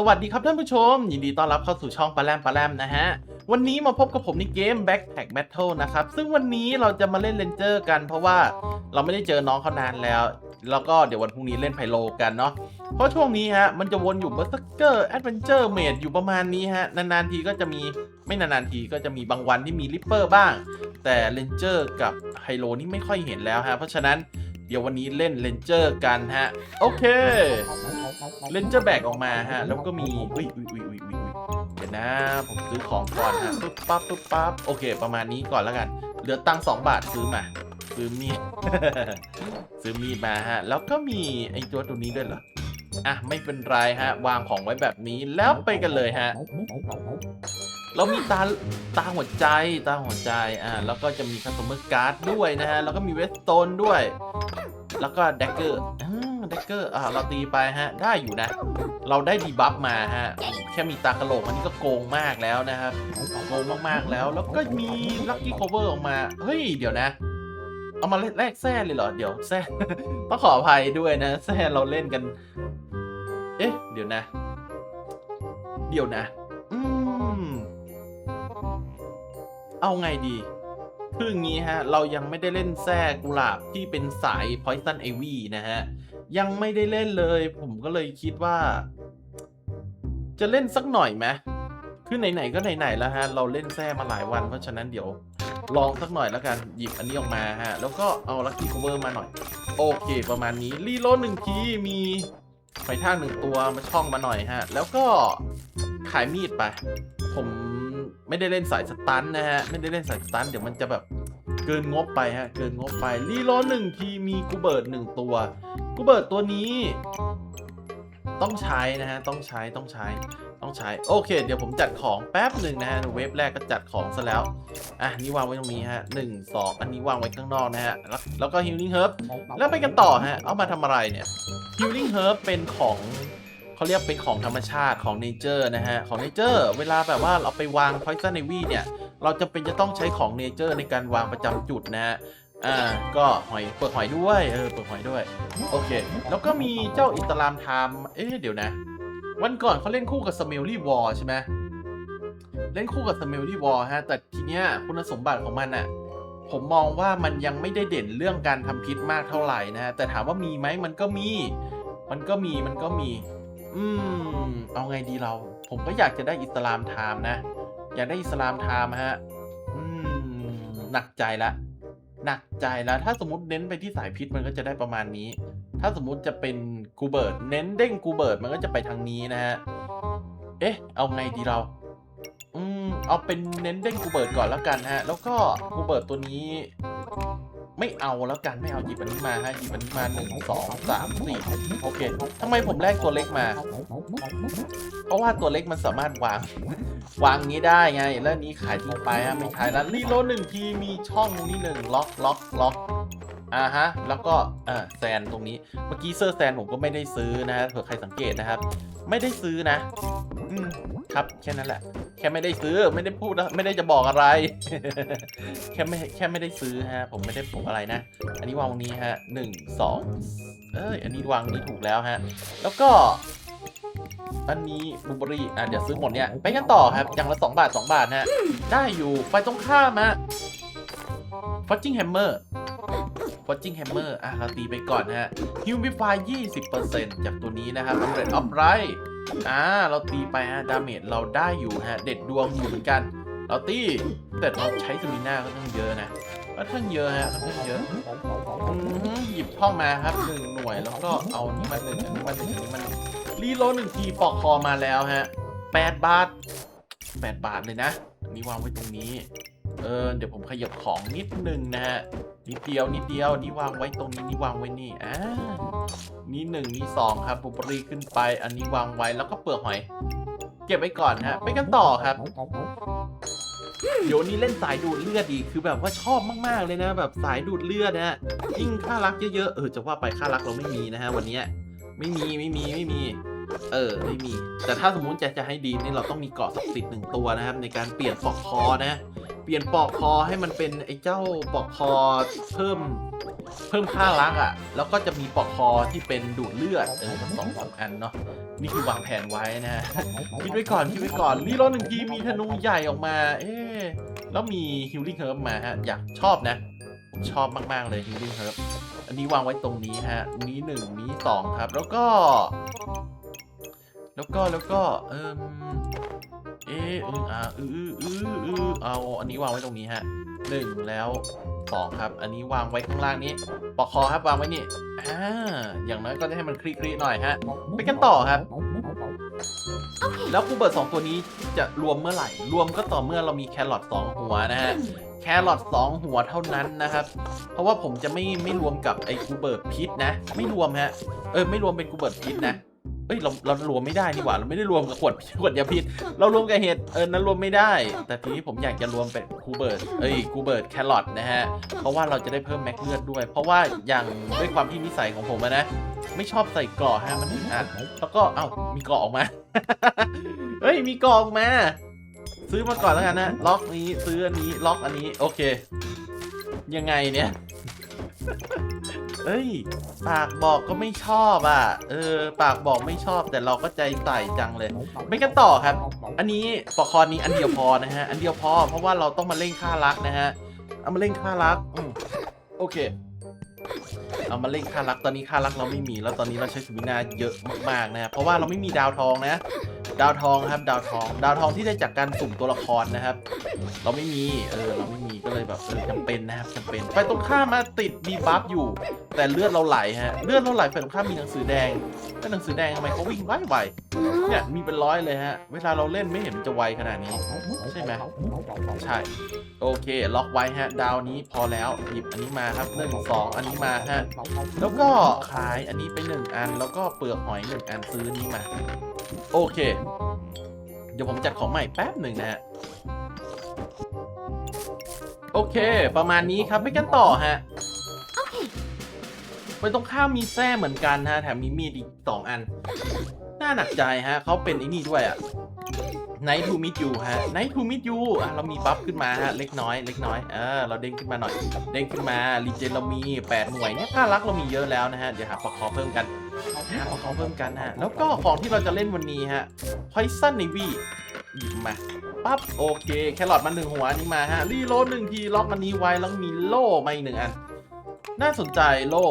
สวัสดีครับท่านผู้ชม ยินดีต้อนรับเข้าสู่ช่องปลาแรมปลาแรมนะฮะ วันนี้มาพบกับผมในเกม Backpack Battle นะครับ ซึ่งวันนี้เราจะมาเล่นเลนเจอร์กันเพราะว่าเราไม่ได้เจอน้องเขานานแล้ว แล้วก็เดี๋ยววันพรุ่งนี้เล่นไพโลกันเนาะเพราะช่วงนี้ฮะ มันจะวนอยู่เบอร์สเกอร์แอดเวนเจอร์เมดอยู่ประมาณนี้ฮะ นานๆทีก็จะมีไม่นานๆทีก็จะมีบางวันที่มีริปเปอร์บ้าง แต่เลนเจอร์กับไฮโลนี่ไม่ค่อยเห็นแล้วฮะเพราะฉะนั้น เดี๋ยววันนี้เล่นเลนเจอร์กันฮะ โอเคเลนเจอร์แบกออกมาฮะ แล้วก็มีอุ้ยอุ้ยอุ้ยอุ้ยอุ้ยเดี๋ยวนะ ผมซื้อของก่อนฮะปุ๊บปั๊บปุ๊บปั๊บโอเค ประมาณนี้ก่อนแล้วกัน เหลือตังค์สองบาทซื้อมา ซื้อมีดซื้อมีดมาฮะ แล้วก็มีไอ้ตัวตัวนี้ด้วยเหรออะไม่เป็นไรฮะ วางของไว้แบบนี้แล้วไปกันเลยฮะเรามีตาตาหัวใจตาหัวใจอ่าแล้วก็จะมีคัสเตอร์การ์ดด้วยนะฮะแล้วก็มีเวสโตนด้วย แล้วก็แดกเกอร์อ่าแดกเกอร์อ่าเราตีไปฮะ ได้อยู่นะ เราได้ดีบัฟมาฮะ แค่มีตากระโหลกอันนี้ก็โกงมากแล้วนะครับโกงมากๆแล้ว แล้วก็มีลัคกี้โคเวอร์ออกมา เฮ้ย เดี๋ยวนะ เอามาแลกแซ่เลยเหรอ เดี๋ยวแซ่ต้องขออภัยด้วยนะ แซ่เราเล่นกัน เอ๊ะ เดี๋ยวนะ เดี๋ยวนะ อืม เอาไงดี คืออย่างนี้ฮะ เรายังไม่ได้เล่นแซ่กุหลาบที่เป็นสาย Poison Ivy นะฮะ ยังไม่ได้เล่นเลย ผมก็เลยคิดว่า จะเล่นสักหน่อยไหมคือไหนๆก็ไหนๆแล้วฮะ เราเล่นแซ่มาหลายวัน เพราะฉะนั้นเดี๋ยวลองสักหน่อยแล้วกัน หยิบอันนี้ออกมาฮะ แล้วก็เอาลัคกี้ cover มาหน่อย โอเคประมาณนี้ รีโลดหนึ่งทีมีไฟท่าหนึ่งตัวมาช่องมาหน่อยฮะ แล้วก็ขายมีดไป ผม ไม่ได้เล่นสายสตันนะฮะ ไม่ได้เล่นสายสตันเดี๋ยวมันจะแบบเกินงบไปฮะ เกินงบไปรีโหลหนึ่งทีมีกูเบิร์ดหนึ่งตัว กูเบิร์ดตัวนี้ ต้องใช้นะฮะ ต้องใช้ต้องใช้ต้องใช้ โอเค เดี๋ยวผมจัดของแป๊บหนึ่งนะฮะเวฟแรกก็จัดของซะแล้ว อะ นี่วางไว้ตรงนี้ฮะหนึ่งสองอันนี้วางไว้ข้างนอกนะฮะ แล้วแล้วก็ healing herb แล้วไปกันต่อฮะ เอามาทำอะไรเนี่ย healing herb เป็นของ เขาเรียกเป็นของธรรมชาติของ nature นะฮะ ของ nature เวลาแบบว่าเราไปวาง poison ivy เนี่ย เราจะเป็นจะต้องใช้ของ nature ในการวางประจำจุดนะฮะอ่าก็หอยเปิดหอยด้วยเออเปิดหอยด้วย โอเค แล้วก็มีเจ้าอิตาลามไทม์เอ๊ะเดี๋ยวนะ วันก่อนเขาเล่นคู่กับ Smelly Wall ใช่ไหมเล่นคู่กับ Smelly Wall ฮะ แต่ทีเนี้ยคุณสมบัติของมันอะผมมองว่ามันยังไม่ได้เด่นเรื่องการทำพิษมากเท่าไหร่นะฮะแต่ถามว่ามีไหมมันก็มี มันก็มีมันก็มี อืม เอาไงดีเรา ผมก็อยากจะได้อิสลามไทม์นะ อยากได้อิสลามไทม์ฮะ อืม หนักใจละ หนักใจแล้วถ้าสมมติเน้นไปที่สายพิษมันก็จะได้ประมาณนี้ ถ้าสมมติจะเป็นกูเบิร์ดเน้นเด้งกูเบิร์ดมันก็จะไปทางนี้นะฮะ เอ๊ะ เอาไงดีเรา อืม เอาเป็นเน้นเด้งกูเบิร์ดก่อนแล้วกันฮะ แล้วก็กูเบิร์ดตัวนี้ ไม่เอาแล้วกันไม่เอาหยิบอันนี้มาฮะหยิบอันนี้มาหนึ่งสองสามสี่โอเคทำไมผมแลกตัวเล็กมา เพราะว่าตัวเล็กมันสามารถวาง วางงี้ได้ไง แล้วนี้ขายทิ้งไปฮะไม่ใช่แล้วรีโหลหนึ่งทีมีช่องตรงนี้หนึ่งล็อกล็อกล็อกอ่าฮะ แล้วก็อ่าแซนตรงนี้เมื่อกี้เซอร์แซนผมก็ไม่ได้ซื้อนะฮะเผื่อใครสังเกตนะครับ ไม่ได้ซื้อนะ อืมครับแค่นั้นแหละ แค่ไม่ได้ซื้อไม่ได้พูดนะไม่ได้จะบอกอะไร แค่ไม่แค่ไม่ได้ซื้อฮะ ผมไม่ได้ผมอะไรนะ อันนี้วางตรงนี้ฮะหนึ่งสองเอ้ยอันนี้วางนี้ถูกแล้วฮะ แล้วก็ อันนี้บูเบอรี่อะเดี๋ยวซื้อหมดเนี่ยไปกันต่อครับอย่างละ2บาท2บาทฮะ ได้อยู่ไปตรงข้ามฮะฟอตจิงแฮมเมอร์ฟอตจิงแฮมเมอร์อะเราตีไปก่อนฮะฮิวมิฟาย20%จากตัวนี้นะครับเรดออฟไร อ่าเราตีไปฮะดาเมจเราได้อยู่ฮะ เด็ดดวงอยู่เหมือนกัน เราตีแต่เราใช้สมิน่าก็ต้องเยอะนะก็ทั้งเยอะฮะค่อนข้งเยอะอืมหยิบท่องมาครับหนึ่งหน่วยแล้วก็เอานี่มาหนึ่งอันนี้มาหนึ่งอันนี้มาหนึ่งรีโลหนึ่งทีปอกคอมาแล้วฮะแปดบาทแปดบาทเลยนะอันนี้วางไว้ตรงนี้เออเดี๋ยวผมขยับของนิดนึงนะฮะ นิดเดียวนิดเดียวนี่วางไว้ตรงนี้นี่วางไว้นี่อ่านี่หนึ่งนี่สองครับบุบรีขึ้นไป อันนี้วางไว้แล้วก็เปลือกหอย เก็บไว้ก่อนฮะไปกันต่อครับเดี๋ยวนี้เล่นสายดูดเลือดดีคือแบบว่าชอบมากๆเลยนะ แบบสายดูดเลือดนะยิ่งค่ารักเยอะๆเออจะว่าไปค่ารักเราไม่มีนะฮะวันนี้ ไม่มีไม่มีไม่มี เออไม่มี แต่ถ้าสมมุติจะจะให้ดีนี่เราต้องมีเกาะศักดิ์สิทธิ์หนึ่งตัวนะครับ ในการเปลี่ยนปลอกคอนะ เปลี่ยนปลอกคอให้มันเป็นไอ้เจ้าปลอกคอเพิ่มเพิ่มค่ารักอะ่ะ แล้วก็จะมีปลอกคอที่เป็นดูดเลือดเออสองสองอันเนาะนี่คือวางแผนไว้นะฮะคิดไว้ก่อนคิดไว้ก่อนรีโหลดหนึ่งทีมีธนูใหญ่ออกมา เอ๊แล้วมีฮิลลิ่งเฮิร์บมาฮะอยากชอบนะ ชอบมาก ๆ เลยฮิลลิ่งเฮิร์บ อันนี้วางไว้ตรงนี้ฮะมีหนึ่งมีสองครับ แล้วก็ แล้วก็แล้วก็เออเออเอออ่าอืออืออืออือเอาอันนี้วางไว้ตรงนี้ฮะหนึ่งแล้วสองครับ อันนี้วางไว้ข้างล่างนี้ปอกคอครับวางไว้นี่อ่าอย่างน้อยก็จะให้มันคลี่ๆหน่อยฮะ ไปกันต่อครับ แล้วกูเบิร์ตสองตัวนี้จะรวมเมื่อไหร่ รวมก็ต่อเมื่อเรามีแครอทสองหัวนะฮะ แครอทสองหัวเท่านั้นนะครับ เพราะว่าผมจะไม่ไม่รวมกับไอ้กูเบิร์ตพิษนะ ไม่รวมฮะ เออไม่รวมเป็นกูเบิร์ตพิษนะ เอ้ยเราเรารวมไม่ได้นี่หว่า เราไม่ได้รวมกับขวดขวดยาพิษ เรารวมกับเห็ดเออนั้นรวมไม่ได้ แต่ทีนี้ผมอยากจะรวมเป็นกูเบิร์ตเอ้ยกูเบิร์ตแครอทนะฮะ เพราะว่าเราจะได้เพิ่มแม็กเลือดด้วย เพราะว่าอย่างด้วยความที่นิสัยของผมอะนะ ไม่ชอบใส่เกราะฮะมันอึดอัดแล้วก็เอ้ามีเกราะออกมา เฮ้ยมีเกราะออกมา ซื้อมาก่อนแล้วกันนะล็อกนี้ซื้ออันนี้ล็อกอันนี้โอเค ยังไงเนี่ยเอ้ยปากบอกก็ไม่ชอบอะ เออ ปากบอกไม่ชอบแต่เราก็ใจใส่จังเลยไปกันต่อครับ อันนี้ปอกคอนี้อันเดียวพอนะฮะ อันเดียวพอเพราะว่าเราต้องมาเร่งค่ารักนะฮะ เอามาเร่งค่ารักอืมโอเค เอามาเร่งค่ารักตอนนี้ค่ารักเราไม่มีแล้วตอนนี้เราใช้สมินาเยอะมากๆนะครับเพราะว่าเราไม่มีดาวทองนะ ดาวทองครับดาวทอง ดาวทองที่ได้จากการสุ่มตัวละครนะครับ เราไม่มีเออเราไม่มีก็เลยแบบจำเป็นนะครับจำเป็นไปตรงข้ามมาติดดีบัฟอยู่ แต่เลือดเราไหลฮะเลือดเราไหลไปตรงข้ามมีหนังสือแดงแต่หนังสือแดงทำไมเขาวิ่งไวไว เนี่ยมีเป็นร้อยเลยฮะ เวลาเราเล่นไม่เห็นมันจะไวขนาดนี้ ใช่ไหมใช่ โอเค ล็อกไว้ฮะ ดาวนี้พอแล้วหยิบอันนี้มาครับหนึ่งสองอันนี้มาฮะ แล้วก็ขายอันนี้ไปหนึ่งอัน แล้วก็เปลือกหอยหนึ่งอันซื้ออันนี้มา โอเค เดี๋ยวผมจัดของใหม่แป๊บหนึ่งนะฮะโอเค ประมาณนี้ครับไปกันต่อฮะไปตรงข้ามมีแส้เหมือนกันฮะ แถมมีมีดอีกสองอันน่าหนักใจฮะเขาเป็นไอ้นี่ด้วยอะ Night to meet you ฮะ Night to meet you อะเรามีบัฟขึ้นมาฮะเล็กน้อยเล็กน้อยเออเราเด้งขึ้นมาหน่อย เด้งขึ้นมารีเจนเรามี 8 หน่วยเนี่ยค่ารักเรามีเยอะแล้วนะฮะ เดี๋ยวหาปอกคอเพิ่มกันหาปอกคอเพิ่มกันฮะ แล้วก็ของที่เราจะเล่นวันนี้ฮะ Poison Navy หยิบมาปั๊บโอเคแครอทมาหนึ่งหัวนี้มาฮะรีโลดหนึ่งทีล็อกอันนี้ไว้แล้วมีโล่มาอีกหนึ่งอันน่าสนใจโล่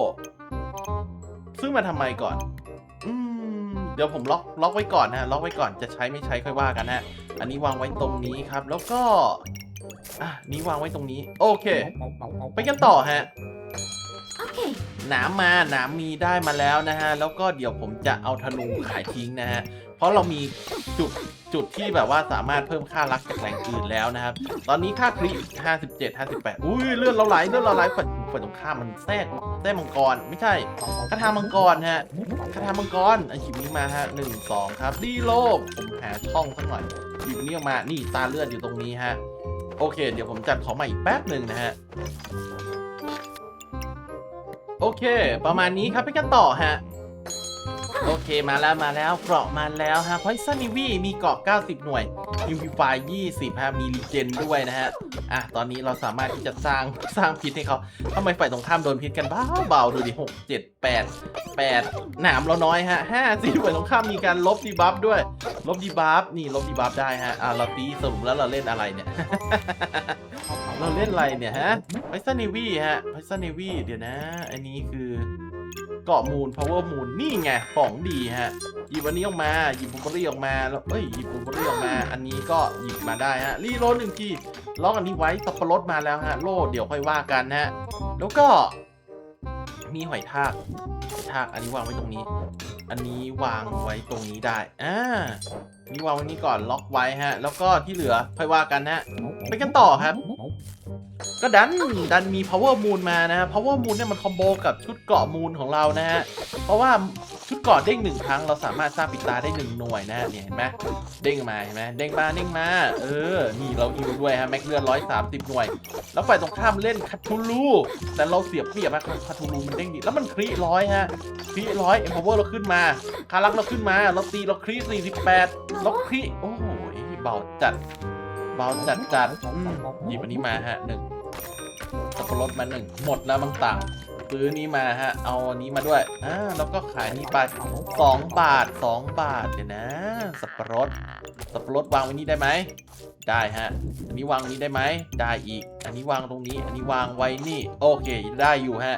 ซื้อมาทำไมก่อน เดี๋ยวผมล็อกล็อกไว้ก่อนนะล็อกไว้ก่อนจะใช้ไม่ใช้ค่อยว่ากันฮะ อันนี้วางไว้ตรงนี้ครับ แล้วก็อะนี้วางไว้ตรงนี้ โอเค ไปกันต่อฮะหนามมาหนามมีได้มาแล้วนะฮะ แล้วก็เดี๋ยวผมจะเอาธนูขายทิ้งนะฮะ เพราะเรามีจุดจุดที่แบบว่าสามารถเพิ่มค่ารักจากแหล่งอื่นแล้วนะครับ ตอนนี้ค่าคลิ57 58 อุ้ยเลือดเราไหลเลือดเราไหล ฝ่ายตรงข้ามมันแทรกแทกมังกรไม่ใช่คาถามังกรฮะคาถามังกรอันหยิบนี้มาฮะหนึ่งสองครับดีโลกผมหาช่องสักหน่อยหยิบนี้ออกมานี่ตาเลือดอยู่ตรงนี้ฮะโอเค เดี๋ยวผมจัดของใหม่อีกแป๊บหนึ่งนะฮะโอเค ประมาณนี้ครับไปกันต่อฮะ โอเคมาแล้วมาแล้วเกราะมาแล้วฮะ Poison Ivy มีเกราะ 90 หน่วย Unify 20ฮะมีรีเจนด้วยนะฮะ อะ ตอนนี้เราสามารถที่จะสร้างสร้างพิษให้เขาทำไมฝ่ายตรงข้ามโดนพิษกันเบาเบาดูดิ6 7 8 8 หนามเราน้อยฮะ5 4ฝ่ายตรงข้ามมีการลบดีบัฟด้วย ลบดีบัฟนี่ลบดีบัฟได้ฮะอะเราตีสรุปแล้วเราเล่นอะไรเนี่ย เราเล่นอะไรเนี่ยฮะ Poison Navy ฮะ Poison Navy เดี๋ยวนะ อันนี้คือ เกาะมูล power moon นี่ไง ของดีฮะ หยิบอันนี้ออกมา หยิบบูเบอรี่ออกมา แล้วเอ้ย หยิบบูเบอรี่ออกมา อันนี้ก็หยิบมาได้ฮะ รีโหลดหนึ่งทีล็อกอันนี้ไว้สับปะรดมาแล้วฮะ โล่เดี๋ยวค่อยว่ากันฮะ แล้วก็ มีหอยทากหอยทาก อันนี้วางไว้ตรงนี้ อันนี้วางไว้ตรงนี้ได้ อ่านนี่วางไว้นี้ก่อน ล็อกไว้ฮะ แล้วก็ที่เหลือค่อยว่ากันฮะ ไปกันต่อครับ ก็ดันดันมี power moon มานะฮะ power moon เนี่ยมันคอมโบกับชุดเกาะมูลของเรานะฮะ เพราะว่าชุดเกาะเด้งหนึ่งครั้งเราสามารถสร้างปิดตาได้หนึ่งหน่วยนะฮะเนี่ยเห็นไหมเด้งมาเห็นไหมเด้งมาเด้งมาเออนี่เราฮิวด้วยฮะแม็กเลือดร้อยสามสิบหน่วย แล้วฝ่ายตรงข้ามเล่นคาทูลูแต่เราเสียบเปรียบอะคาทูลูมันเด้งดีแล้วมันครีร้อยฮะครีร้อยเอ็มพาวเวอร์เราขึ้นมาคารักเราขึ้นมาเราตีเราครีสี่สิบแปดเราครีโอ้โหเบาจัดเบาจัดจัดหยิบอันนี้มาฮะหนึ่ง สับปะรดมาหนึ่งหมดแล้วบางต่างซื้อนี้มาฮะ เอาอันนี้มาด้วย อ่า แล้วก็ขายนี้ไปสองบาทสองบาทเดี๋ยวนะ สับปะรด สับปะรดวางไว้นี่ได้ไหม ได้ฮะ อันนี้วางนี้ได้ไหม ได้อีก อันนี้วางตรงนี้ อันนี้วางไว้นี่ โอเค ได้อยู่ฮะ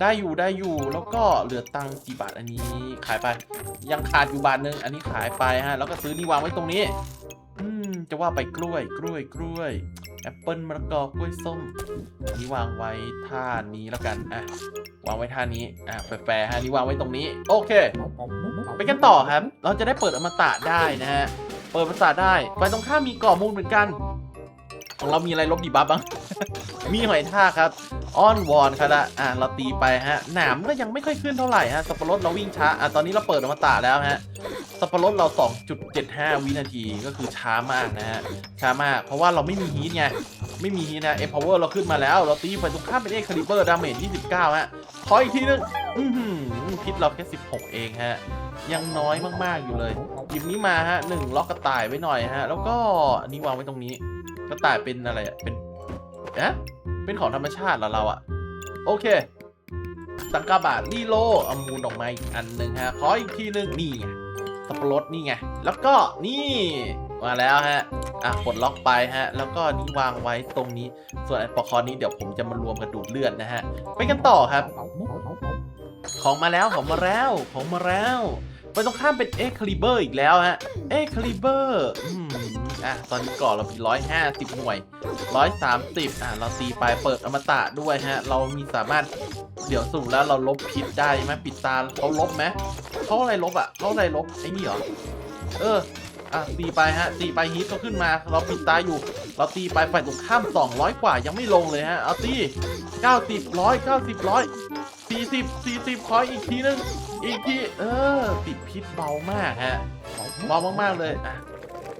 ได้อยู่ได้อยู่ แล้วก็เหลือตังค์กี่บาทอันนี้ ขายไป ยังขาดอยู่บาทหนึง อันนี้ขายไปฮะ แล้วก็ซื้อนี่วางไว้ตรงนี้ อืม จะว่าไปกล้วย กล้วย กล้วย แอปเปิลมะละกอกล้วยส้ม อันนี้วางไว้ท่านี้แล้วกัน อะ วางไว้ท่านี้ อะ แฟร์ๆฮะนี่วางไว้ตรงนี้ โอเค ไปกันต่อครับ เราจะได้เปิดอมตะได้นะฮะ เปิดอมตะได้ ไปตรงข้ามมีก่อมูลเหมือนกัน ของเรามีอะไรลบดีบัฟบ้าง มีหอยทากครับ อ้อนวอนครับละอะเราตีไปฮะหนามก็ยังไม่ค่อยขึ้นเท่าไหร่ฮะสับปะรดเราวิ่งช้าอะตอนนี้เราเปิดอมตะแล้วฮะสับปะรดเรา 2.75 วินาทีก็คือช้ามากนะฮะช้ามาก เพราะว่าเราไม่มีฮีทไงไม่มีฮีทนะเอ o พาวเวอร์เราขึ้นมาแล้ว เราตีไปตรงข้ามเป็นเอ็กคาลิเบอร์ดาเมจ29 ฮะขออีกทีนึงอือหือพิษเราแค่ 16 เองฮะยังน้อยมากๆอยู่เลยหยิบนี้มาฮะหนึ่งล็อกกระต่ายไว้หน่อยฮะ แล้วก็อันนี้วางไว้ตรงนี้กระต่ายเป็นอะไรอะเป็น เอ๊ะเป็นของธรรมชาติเหรอเราอะโอเค สังกาบาทรีโลเอามูลออกมาอีกอันหนึ่งฮะ ขออีกทีหนึ่งนี่ไงสับปะรดนี่ไง แล้วก็นี่มาแล้วฮะ อะปลดล็อกไปฮะ แล้วก็นี้วางไว้ตรงนี้ ส่วนไอ้ปอคอนี้เดี๋ยวผมจะมารวมกระดูดเลือดนะฮะ ไปกันต่อครับ ของมาแล้วของมาแล้วของมาแล้วไปตรงข้ามเป็นเอ็กคลิเบอร์อีกแล้วฮะ เอ็กคลิเบอร์ อะตอนนี้ก่อนเรามีร้อยห้าสิบหน่วยร้อยสามสิบอะเราตีไปเปิดอมตะด้วยฮะ เรามีสามารถเดี๋ยวสุ่มแล้วเราลบพิษได้ไหมปิดตาเขาลบไหมเขาอะไรลบอะเขาอะไรลบไอ้นี่เหรอเอออะตีไปฮะตีไปฮิตก็ขึ้นมา เราปิดตาอยู่ เราตีไปฝ่ายตรงข้าม 200 กว่ายังไม่ลงเลยฮะเอาตี90ร้อย90ร้อยสี่สิบสี่สิบขออีกทีนึงอีกทีเออติดพิษเบามากฮะเบามากๆเลยอะ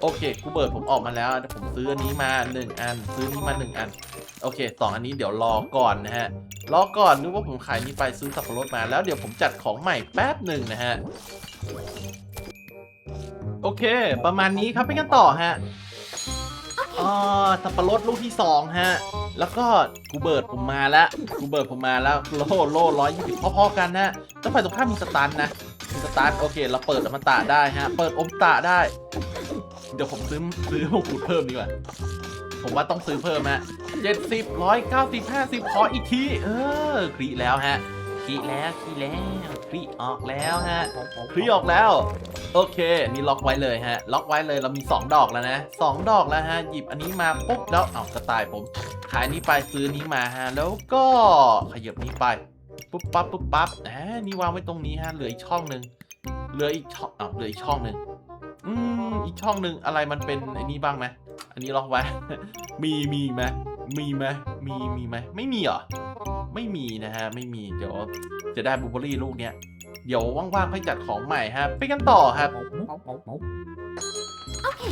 โอเคกูเบิร์ดผมออกมาแล้วเดี๋ยวผมซื้ออันนี้มาหนึ่งอัน ซื้อนี้มาหนึ่งอัน โอเคสองอันนี้เดี๋ยวรอก่อนนะฮะ รอก่อนนึกว่าผมขายนี้ไปซื้อสับปะรดมาแล้วเดี๋ยวผมจัดของใหม่แป๊บหนึ่งนะฮะ โอเค ประมาณนี้ครับไปกันต่อฮะอ่าสับปะรดลูกที่สองฮะ แล้วก็กูเบิร์ดผมมาแล้วกูเบิร์ดผมมาแล้วโล่โล่ร้อยยี่สิบพอๆกันนะต้องไปตรงข้ามมีสตันนะมีสตันโอเค เราเปิดอมตะได้ฮะ เปิดอมตะได้ เดี๋ยวผมซื้อซื้อมงกุฎเพิ่มดีกว่า ผมว่าต้องซื้อเพิ่มฮะเจ็ดสิบร้อยเก้าสิบห้าสิบขออีกที เออคลีแล้วฮะคลีแล้วคลีแล้วคลีออกแล้วฮะคลีออกแล้ว โอเค นี่ล็อกไว้เลยฮะ ล็อกไว้เลยเรามี 2 ดอกแล้วนะ2ดอกแล้วฮะ หยิบอันนี้มาปุ๊บแล้วเอาสไตล์ผม ขายนี้ไปซื้อนี้มาฮะ แล้วก็ขยับนี้ไปปุ๊บปั๊บปุ๊บปั๊บอ่านี่วางไว้ตรงนี้ฮะ เหลืออีกช่องหนึ่งเหลืออีกช่องอะเหลืออีกช่องหนึ่ง อืมอีกช่องหนึ่งอะไรมันเป็นไอ้นี้บ้างไหมอันนี้ล็อกไว้ มีมีไหมมีไหมมีมีไหมไม่มีเหรอไม่มีนะฮะไม่มีเดี๋ยวจะได้บลูเบอร์รี่ลูกเนี้ยเดี๋ยวว่างๆค่อยจัดของใหม่ฮะไปกันต่อครับ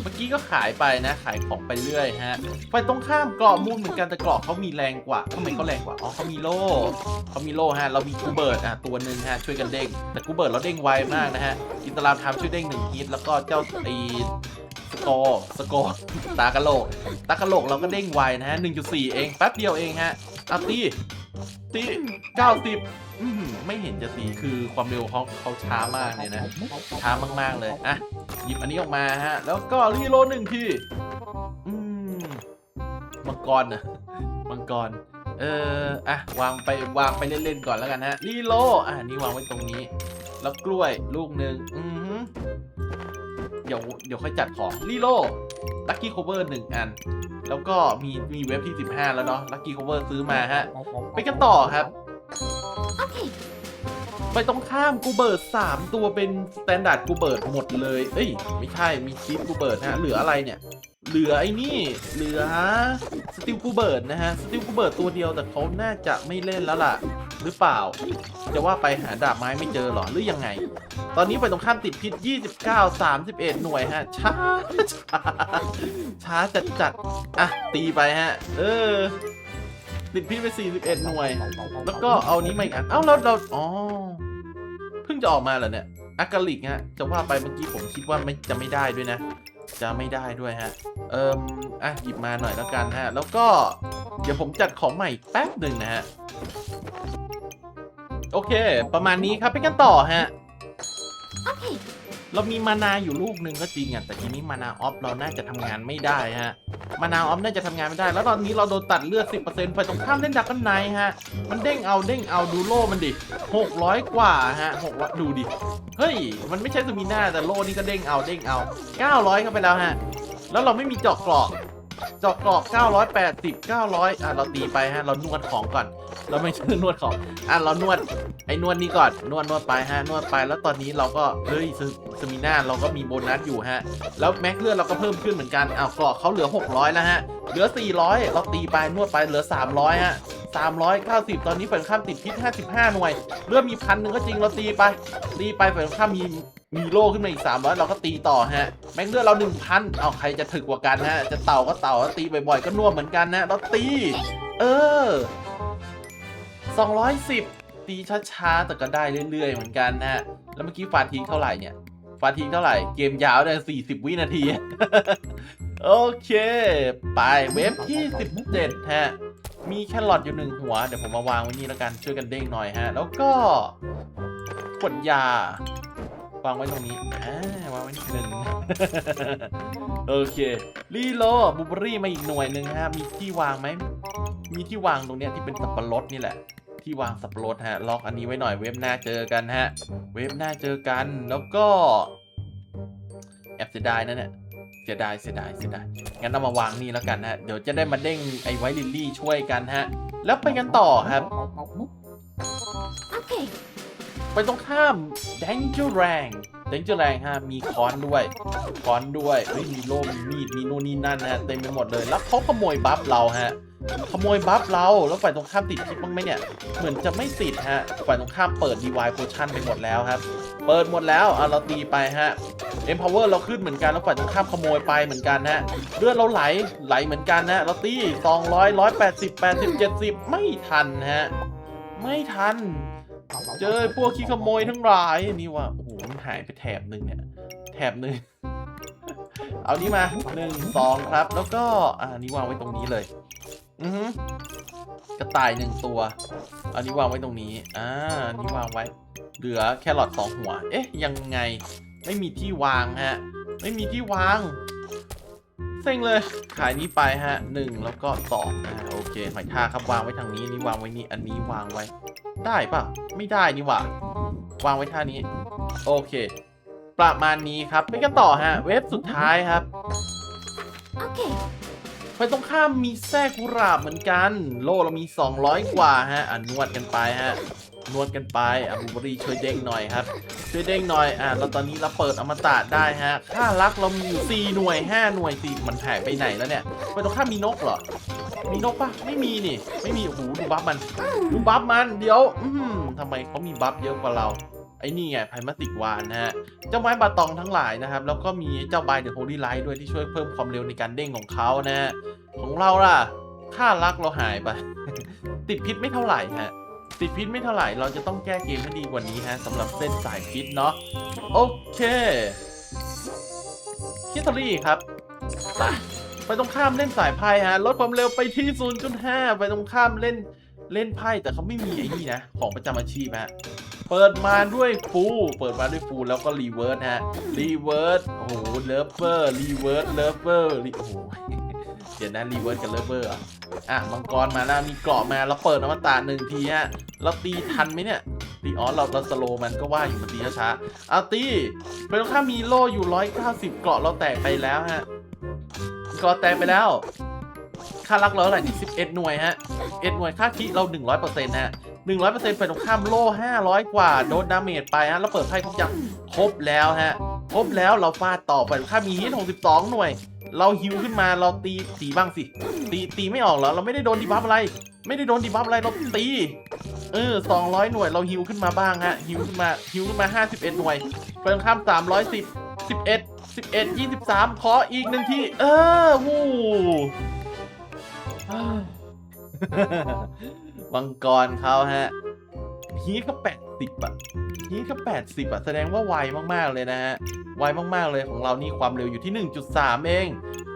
เมื่อกี้ก็ขายไปนะ ขายของไปเรื่อยฮะ ไปตรงข้ามเกราะมูลเหมือนกันแต่เกราะเขามีแรงกว่าทำไมเขาแรงกว่า อ๋อเขามีโล่เขามีโล่ฮะ เรามีกูเบิร์ดอะตัวหนึ่งฮะช่วยกันเด้ง แต่กูเบิร์ดเราเด้งไวมากนะฮะ อินตรามทำช่วยเด้งหนึ่งฮิตแล้วก็เจ้าไอสกอร์สกอร์ตากะโหลก ตากะโหลกเราก็เด้งไวนะฮะ 1.4 เอง แป๊บเดียวเองฮะอาตี ตี90อืมไม่เห็นจะตีคือความเร็วเขาเขาช้ามากเลยนะ ช้ามากๆเลย อะ หยิบอันนี้ออกมาฮะ แล้วก็รีโหลดหนึ่งทีอืมมังกรนะมังกร เอออะ วางไปวางไปเล่นๆก่อนแล้วกันฮะรีโหลดอะนี่วางไว้ตรงนี้ แล้วกล้วยลูกหนึ่งอือหือเดี๋ยวเดี๋ยวค่อยจัดของรีโหลด ลัคกี้โคเวอร์หนึ่งอัน แล้วก็มีมีเว็บที่ 15 แล้วเนาะลัคกี้โคเวอร์ซื้อมาฮะ ไปกันต่อครับ ไปตรงข้ามกูเบิร์ดสามตัวเป็นสแตนดาร์ดกูเบิร์ดหมดเลย เอ้ย ไม่ใช่มีชิปกูเบิร์ดนะฮะเหลืออะไรเนี่ย เหลือไอ้นี่ เหลือสติลกูเบิร์ดนะฮะ สติลกูเบิร์ดตัวเดียวแต่เขาน่าจะไม่เล่นแล้วล่ะ หรือเปล่า จะว่าไปหาดาบไม้ไม่เจอหรอหรือยังไง ตอนนี้ไปตรงข้ามติดพิษ 29 31 หน่วยฮะ ช้า ช้าช้าจัดจัดอะตีไปฮะ เออ ติดพิษไป41 หน่วย แล้วก็เอานี้มาอีกอันเอ้าเราเราอ๋อเพิ่งจะออกมาเหรอเนี่ยอากาลิกฮะจะว่าไปเมื่อกี้ผมคิดว่าไม่จะไม่ได้ด้วยนะ จะไม่ได้ด้วยฮะ เอิมอะหยิบมาหน่อยแล้วกันฮะ แล้วก็เดี๋ยวผมจัดของใหม่แป๊บหนึ่งนะฮะ โอเค ประมาณนี้ครับไปกันต่อฮะ Okay. เรามีมานาอยู่ลูกหนึ่งก็จริงอะแต่ทีนี้มานาออฟเราน่าจะทำงานไม่ได้ฮะมานาออฟน่าจะทำงานไม่ได้ แล้วตอนนี้เราโดนตัดเลือด 10%ไปตรงข้ามเล่นดักกันไนฮะ มันเด้งเอาเด้งเอาดูโล่มันดิ 600 กว่าฮะ6ดูดิ เฮ้ย มันไม่ใช่สมิน่าแต่โล่นี่ก็เด้งเอาเด้งเอา 900เข้าไปแล้วฮะ แล้วเราไม่มีเจาะกรอก เจาะกราะ980 900 อะ เราตีไปฮะ เรานวดของก่อน เราไม่ใช่นวดของ อะ เรานวด ไอ้นวดนี่ก่อน นวดนวดไปฮะ นวดไป แล้วตอนนี้เราก็ เฮ้ยสสมิน่าเราก็มีโบนัสอยู่ฮะ แล้วแม็กเลือดเราก็เพิ่มขึ้นเหมือนกันอ้าวกราะเขาเหลือ 600 แล้วฮะ เหลือ 400 เราตีไป นวดไป เหลือ 300 ฮะ 390 ตอนนี้ฝ่ายตรงข้ามติดพิษ 55 หน่วย เลือดมีพันหนึ่งก็จริง เราตีไป ตีไปฝ่ายตรงข้ามมี มีโล่ขึ้นมาอีก300เราก็ตีต่อฮะ แม็กเลือดเรา1,000เอาใครจะถึกกว่ากันฮะ จะเต่าก็เต่าตีบ่อยๆก็นวดเหมือนกันนะเราตี เออ210ตีช้าๆ แต่ก็ได้เรื่อยๆ เหมือนกันนะฮะ แล้วเมื่อกี้ฟาทีเท่าไหร่เนี่ย ฟาทีเท่าไหร่ เกมยาวได้40วินาที โอเค ไปเว็บที่17ฮะ มีแครอทอยู่หนึ่งหัว เดี๋ยวผมมาวางไว้นี่แล้วกันช่วยกันเด้งหน่อยฮะ แล้วก็ขวดยา วางไว้ตรงนี้อ่าวางไว้นิดนึงโอเครีโลบูเบอรี่มาอีกหน่วยหนึ่งฮะมีที่วางไหมมีที่วางตรงเนี้ยที่เป็นสับปะรดนี่แหละ ที่วางสับปะรดฮะ ล็อกอันนี้ไว้หน่อยเว็บหน้าเจอกันฮะ เว็บหน้าเจอกันแล้วก็แอบเสียดายนะเนี่ยเสียดายเสียดายเสียดายงั้นเอามาวางนี่แล้วกันฮะ เดี๋ยวจะได้มาเด้งไอ้ไวลิลลี่ช่วยกันฮะ แล้วไปกันต่อครับ ไปตรงข้าม Danger Rang Danger Rang ฮะ มีค้อนด้วย ค้อนด้วยเฮ้ยมีโล่มีมีด มีนู่นนี่นั่นฮะ เต็มไปหมดเลย แล้วเขาขโมยบัฟเราฮะ ขโมยบัฟเรา แล้วฝ่ายตรงข้ามติดคิดบ้างไหมเนี่ย เหมือนจะไม่ติดฮะ ฝ่ายตรงข้ามเปิด DY Potion ไปหมดแล้วครับ เปิดหมดแล้วอะเราตีไปฮะ Empower เราขึ้นเหมือนกัน แล้วฝ่ายตรงข้ามขโมยไปเหมือนกันฮะ เลือดเราไหล ไหลเหมือนกันฮะเราตี200 180 80 70 ไม่ทันฮะ ไม่ทัน เจอพวกขี้ขโมยทั้งหลายนี่ว่าโอ้โหมันหายไปแถบหนึ่งเนี่ย แถบหนึ่งเอานี้มาหนึ่งสองครับ แล้วก็อ่านี้วางไว้ตรงนี้เลย อือฮึกระต่ายหนึ่งตัวอันนี้วางไว้ตรงนี้ อ่าอันนี้วางไว้ เหลือแครอทสองหัว เอ๊ะ ยังไง ไม่มีที่วางฮะ ไม่มีที่วาง เซ็งเลย ขายนี้ไปฮะหนึ่งแล้วก็สองอ่าโอเคหมายท่าครับวางไว้ทางนี้อันนี้วางไว้นี่อันนี้วางไว้ ได้ปะไม่ได้นี่หว่าวางไว้ท่านี้ โอเค ประมาณนี้ครับไปกันต่อฮะ เว็บสุดท้ายครับ Okay. ไปตรงข้ามมีแทรกกุหลาบเหมือนกัน โลเรามี 200 กว่าฮะอะนวดกันไปฮะ นวดกันไปอะบูเบอรี่ช่วยเด้งหน่อยครับ ช่วยเด้งหน่อยอะเราตอนนี้เราเปิดอมตะได้ฮะค่ารักเรามีอยู่หน่วย5หน่วยสี่มันหายไปไหนแล้วเนี่ยไปตรงข้ามมีนกเหรอมีนกปะไม่มีนี่ ไม่มีโอ้โหดูบัฟมันดูบัฟมันเดี๋ยวอืมทำไมเขามีบัฟเยอะกว่าเราไอ้นี่ไงไพมาติกวานนะฮะ เจ้าไม้บาตองทั้งหลายนะครับ แล้วก็มีเจ้าใบเดอะโฮลี่ไลท์ด้วยที่ช่วยเพิ่มความเร็วในการเด้งของเขานะฮะ ของเราล่ะ ค่ารักเราหายไป ติดพิษไม่เท่าไหร่ฮะ ติดพิษไม่เท่าไหร่เราจะต้องแก้เกมให้ดีกว่านี้ฮะสำหรับเส้นสายพิษเนาะโอเคคิตอรี่ครับไปไปตรงข้ามเล่นสายไพ่ฮะลดความเร็วไปที่ 0.5 ไปตรงข้ามเล่นเล่นไพ่แต่เขาไม่มีไอ้นี่นะ ของประจำอาชีพฮะเปิดมาด้วยฟูเปิดมาด้วยฟูแล้วก็รีเวิร์สฮะรีเวิร์สโอ้โหเลฟเวอร์รีเวิร์สเลฟเวอร์โอ้โห เดี๋ยวนะรีเวิร์สกับเลฟเวอร์อะอะมังกรมาแล้วมีเกราะมาเราเปิดอมตะหนึ่งทีฮะเราตีทันไหมเนี่ยตีอ๋อเราเราสโลมันก็ว่าอยู่มันตีช้าๆเอาตีไปตรงข้ามีโล่อยู่ 190 เกราะเราแตกไปแล้วฮะเกราะแตกไปแล้วค่ารักเราเท่าไหร่นี่11 หน่วยฮะ11หน่วยค่าคิเรา 100%ฮะ100%ไปตรงข้ามโล่ 500 กว่า โดนดาเมจไปฮะแล้วเปิดไพ่ครบยังครบแล้วฮะครบแล้วเราฟาดต่อไปค่ามีฮิต62 หน่วย เราฮิวขึ้นมาเราตีตีบ้างสิ ตีตีไม่ออกเหรอเราไม่ได้โดนดีบัฟอะไร ไม่ได้โดนดีบัฟอะไรเราตีเออ200 หน่วยเราฮิวขึ้นมาบ้างฮะฮิวขึ้นมาฮิวขึ้นมา 51 หน่วยไปตรงข้าม 310 11 11 23 ขออีกหนึ่งทีเออวู้มังกรเขาฮะฮีก็แปดสิบอะ ฮีทก็แปดสิบอะแสดงว่าไวมากๆเลยนะฮะ ไวมากๆเลยของเรานี่ความเร็วอยู่ที่ 1.3 เอง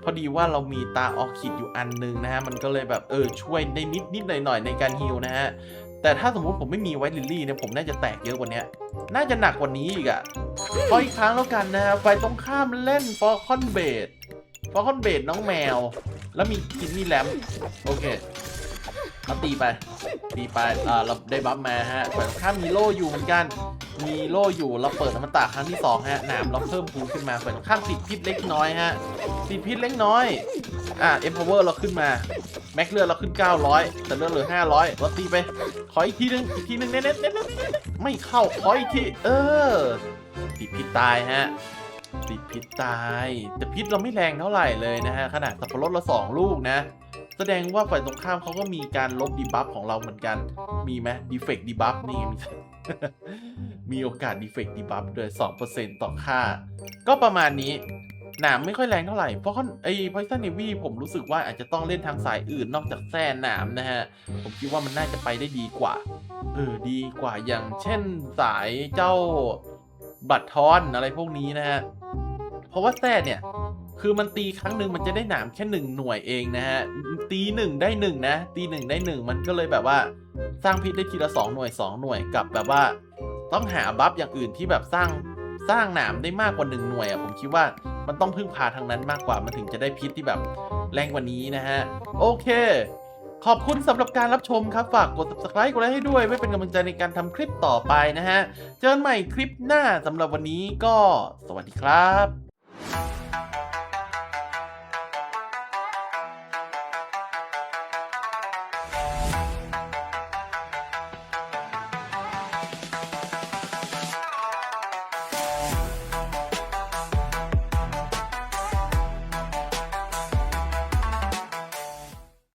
พอดีว่าเรามีตาออกขิดอยู่อันหนึงนะฮะ มันก็เลยแบบเออช่วยได้นิดนิดหน่อยหน่อยในการฮิลนะฮะ แต่ถ้าสมมติผมไม่มีไวท์ลิลลี่เนี่ยผมน่าจะแตกเยอะกว่านี้น่าจะหนักกว่านี้อีกอะขออีกครั้งแล้วกันนะฮะไฟตรงข้ามเล่นฟอร์คอนเบดฟอร์คอนเบดน้องแมว แล้วมีคินนี่แลมโอเค เอาตีไป ตีไปอ่าเราได้บัฟมาฮะฝ่ายตรงข้ามมีโล่อยู่เหมือนกัน มีโล่อยู่เราเปิดธรรมตาครั้งที่สองฮะหนามเราเพิ่มพูนขึ้นมาฝ่ายตรงข้ามติดพิษเล็กน้อยฮะติดพิษเล็กน้อยอะเอ็มพาวเวอร์เราขึ้นมาแม็กเลือดเราขึ้น 900 แต่เลือดเหลือ 500เราตีไป ขออีกทีนึงอีกทีนึงเน้นๆเน้นๆไม่เข้าขออีกทีเออติดพิษตายฮะติดพิษตาย แต่พิษเราไม่แรงเท่าไหร่เลยนะฮะ ขนาดสับปะรดเราสองลูกนะ แสดงว่าฝ่ายตรงข้ามเขาก็มีการลบดีบัฟของเราเหมือนกัน มีไหมดีเฟกดีบัฟนี่มีมีโอกาสดีเฟกดีบัฟด้วย2%ต่อค่า ก็ประมาณนี้หนามไม่ค่อยแรงเท่าไหร่ เพราะเขาไอ้พอยซันเนวีผมรู้สึกว่าอาจจะต้องเล่นทางสายอื่นนอกจากแส้หนามนะฮะ ผมคิดว่ามันน่าจะไปได้ดีกว่า เออ ดีกว่าอย่างเช่นสายเจ้าบัตรทอนอะไรพวกนี้นะฮะ เพราะว่าแส้เนี่ย คือมันตีครั้งหนึ่งมันจะได้หนามแค่หนึ่งหน่วยเองนะฮะ ตีหนึ่งได้หนึ่งนะ ตีหนึ่งได้หนึ่งมันก็เลยแบบว่า สร้างพิษได้ทีละสองหน่วยสองหน่วยกับแบบว่า ต้องหาบัฟอย่างอื่นที่แบบสร้างสร้างหนามได้มากกว่าหนึ่งหน่วยอะผมคิดว่ามันต้องพึ่งพาทางนั้นมากกว่ามันถึงจะได้พิษที่แบบแรงกว่านี้นะฮะ โอเค ขอบคุณสำหรับการรับชมครับ ฝากกด subscribe กดไลค์ให้ด้วยไว้เป็นกำลังใจในการทำคลิปต่อไปนะฮะ เจอกันใหม่คลิปหน้าสำหรับวันนี้ก็สวัสดีครับ